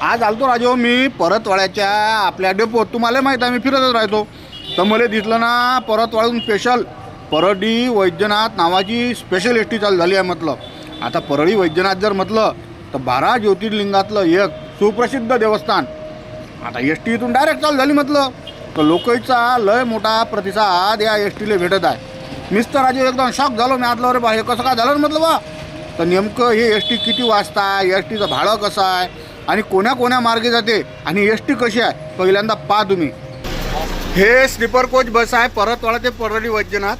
आज आलतो राजो मी परतवाड्याच्या आपल्या डेपोत तुम्हाला माहीत आहे मी फिरतच राहतो. तर मला दिसलं ना परतवाड्यातून स्पेशल परडी वैद्यनाथ नावाची स्पेशल एस टी चालू झाली आहे म्हटलं. आता परळी वैद्यनाथ जर म्हटलं तर बारा ज्योतिर्लिंगातलं एक सुप्रसिद्ध देवस्थान. आता एस टी इथून डायरेक्ट चालू झाली म्हटलं. तर लोकईचा लय मोठा प्रतिसाद या एस टीला भेटत आहे. मिस्टर राजू एकदम शॉक झालो मी. आतलं अरे बा हे कसं काय झालं म्हटलं बा? तर नेमकं हे एस टी किती वाजता एस टीचं भाडं कसं आहे? आणि कोण्या कोण्या मार्गे जाते आणि एस टी कशी आहे पहिल्यांदा पहा तुम्ही. हे स्लीपर कोच बस आहे परतवाडा ते परळी वैद्यनाथ.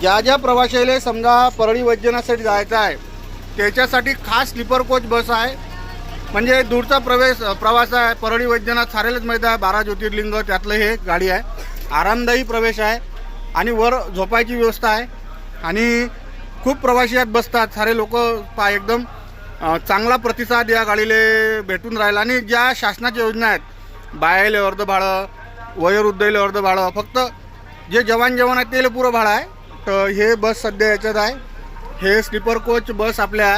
ज्या ज्या प्रवाशाला समजा परळी वैद्यनाथसाठी जायचं आहे त्याच्यासाठी खास स्लीपर कोच बस आहे. म्हणजे दूरचा प्रवेश प्रवास आहे परळी वैद्यनाथ सारेलच माहीत आहे बारा ज्योतिर्लिंग त्यातलं हे गाडी आहे. आरामदायी प्रवेश आहे आणि वर झोपायची व्यवस्था आहे. आणि खूप प्रवासी यात बसतात सारे लोक पा एकदम. चांगला प्रतिसाद या गाडीले भेटून राहिला आणि ज्या शासनाच्या योजना आहेत बायाले अर्ध भाडं वयोवृद्धले अर्ध भाडं फक्त जे जवान जवान आहेत त्याला पुरं भाडं आहे. तर हे बस सध्या याच्यात आहे. हे स्लीपर कोच बस आपल्या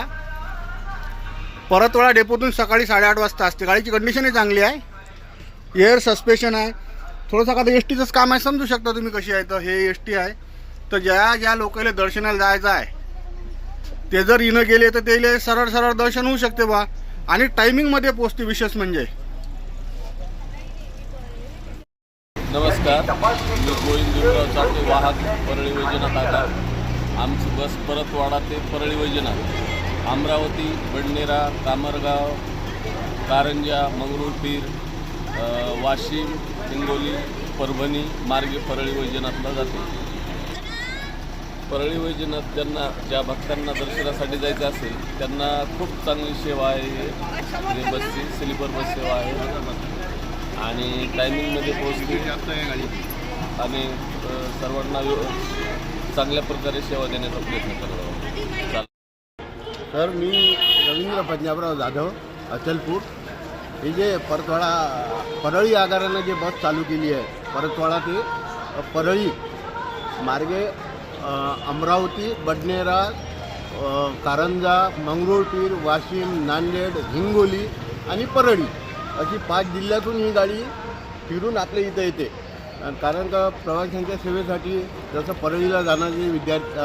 परतवाडा डेपोतून सकाळी साडेआठ वाजता असते. गाडीची कंडिशनही चांगली आहे. एअर सस्पेशन आहे. थोडंसं आता एस टीचंच काम आहे समजू शकता तुम्ही कशी आहे. तर हे एस टी आहे. तर ज्या ज्या लोकांना दर्शनाला जायचं आहे ते जर इनं गेले तर त्याला सरळ सरळ दर्शन होऊ शकते बा. आणि टायमिंगमध्ये पोचते विशेष म्हणजे. नमस्कार. मी गोविंद भीमराव चाटे वाहक परळी वैजनाथ आगार आमची बस परतवाडा ते परळी वैजनाथ. अमरावती बडनेरा कामरगाव कारंजा मंगरुळपीर वाशिम हिंगोली परभणी मार्गे परळी वैजनाथला जाते. परळी वैजनाथ ज्यांना ज्या भक्तांना दर्शनासाठी जायचं असेल त्यांना खूप चांगली सेवा आहे. म्हणजे बसची स्लीपर बस सेवा आहे. आणि टायमिंगमध्ये पोहोचली. आणि सर्वांना चांगल्या प्रकारे सेवा देण्याचा प्रयत्न करत आहोत. चालेल. मी रवींद्र पंजाबराव जाधव अचलपूर. हे जे परतवाडा परळी आगारानं जे बस चालू केली आहे परतवाडा ते परळी मार्गे अमरावती बडनेरा कारंजा मंगरुळपीर वाशिम नांदेड हिंगोली आणि परळी अशी पाच जिल्ह्यातून ही गाडी फिरून आपल्या इथं येते. कारण का प्रवाशांच्या सेवेसाठी जसं परळीला जाणारे विद्यार्थी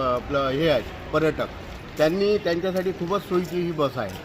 आपलं हे आहेत पर्यटक त्यांनी त्यांच्यासाठी खूपच सोयीची ही बस आहे.